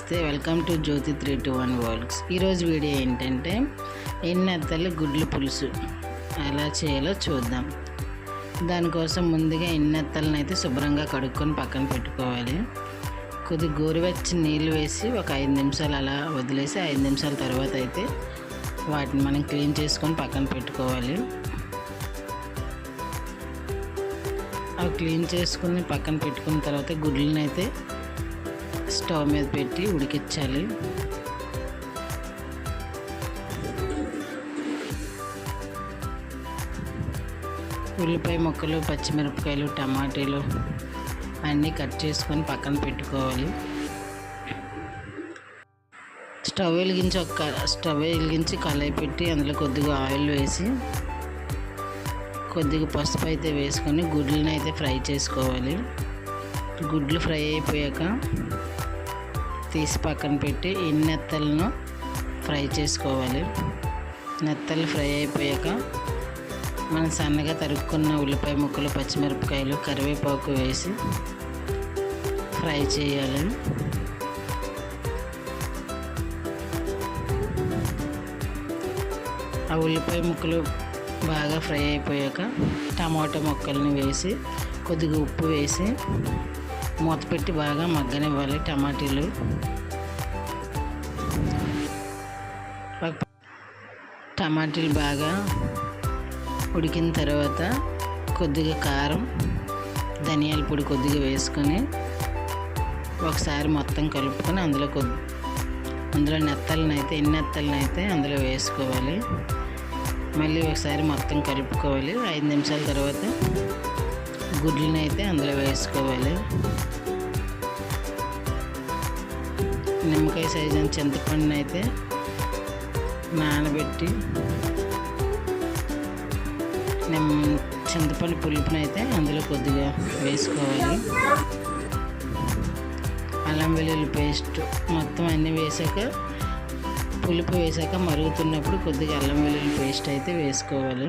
నమస్తే welcome to Jyothi three two one worlds. ఈరోజు video ఏంటంటే ఎన్నెత్తలు గుడ్లు పులుసు. ఎలా చేయాలో చూద్దాం. దానికోసం ముందుగా ఎన్నెత్తలను అయితే శుభ్రంగా కడుక్కొని పక్కన పెట్టుకోవాలి. కొద్ది గోరువెచ్చని నీళ్ళు వేసి ఒక ఐదు నిమిషాలు అలా వదిలేసి ఐదు నిమిషాల తర్వాత అయితే వాటిని మనం క్లీన్ చేసుకొని పక్కన పెట్టుకోవాలి. అవి క్లీన్ చేసుకుని పక్కన పెట్టుకున్న తర్వాత గుడ్లను అయితే స్టవ్ మీద పెట్టి ఉడికించాలి. ఉల్లిపాయ ముక్కలు పచ్చిమిరపకాయలు టమాటీలు అన్నీ కట్ చేసుకొని పక్కన పెట్టుకోవాలి. స్టవ్ వెలిగించి ఒక స్టవ్ వెలిగించి కళాయి పెట్టి అందులో కొద్దిగా ఆయిల్ వేసి కొద్దిగా పసుపు అయితే వేసుకొని గుడ్లను అయితే ఫ్రై చేసుకోవాలి. గుడ్లు ఫ్రై అయిపోయాక తీసి పక్కన పెట్టి ఈ నెత్తలను ఫ్రై చేసుకోవాలి. నెత్తలు ఫ్రై అయిపోయాక మనం సన్నగా తరుక్కున్న ఉల్లిపాయ ముక్కలు పచ్చిమిరపకాయలు కరివేపాకు వేసి ఫ్రై చేయాలి. ఆ ఉల్లిపాయ ముక్కలు బాగా ఫ్రై అయిపోయాక టమాటా ముక్కల్ని వేసి కొద్దిగా ఉప్పు వేసి మూత పెట్టి బాగా మగ్గనివ్వాలి టమాటీలు. టమాటీలు బాగా ఉడికిన తర్వాత కొద్దిగా కారం ధనియాల పొడి కొద్దిగా వేసుకొని ఒకసారి మొత్తం కలుపుకొని అందులో కొద్ది అందులో నెత్తలను అయితే ఎన్ని నెత్తలను అయితే అందులో వేసుకోవాలి. మళ్ళీ ఒకసారి మొత్తం కలుపుకోవాలి. ఐదు నిమిషాల తర్వాత గుడ్లనైతే అయితే అందులో వేసుకోవాలి. నిమ్మకాయ సైజు చింతపండుని అయితే నానబెట్టి నిమ్మ చింతపండు పులుపుని అయితే అందులో కొద్దిగా వేసుకోవాలి. అల్లం వెల్లుల్లి పేస్ట్ మొత్తం అన్నీ వేసాక పులుపు వేసాక మరుగుతున్నప్పుడు కొద్దిగా అల్లం వెల్లుల్లి పేస్ట్ అయితే వేసుకోవాలి.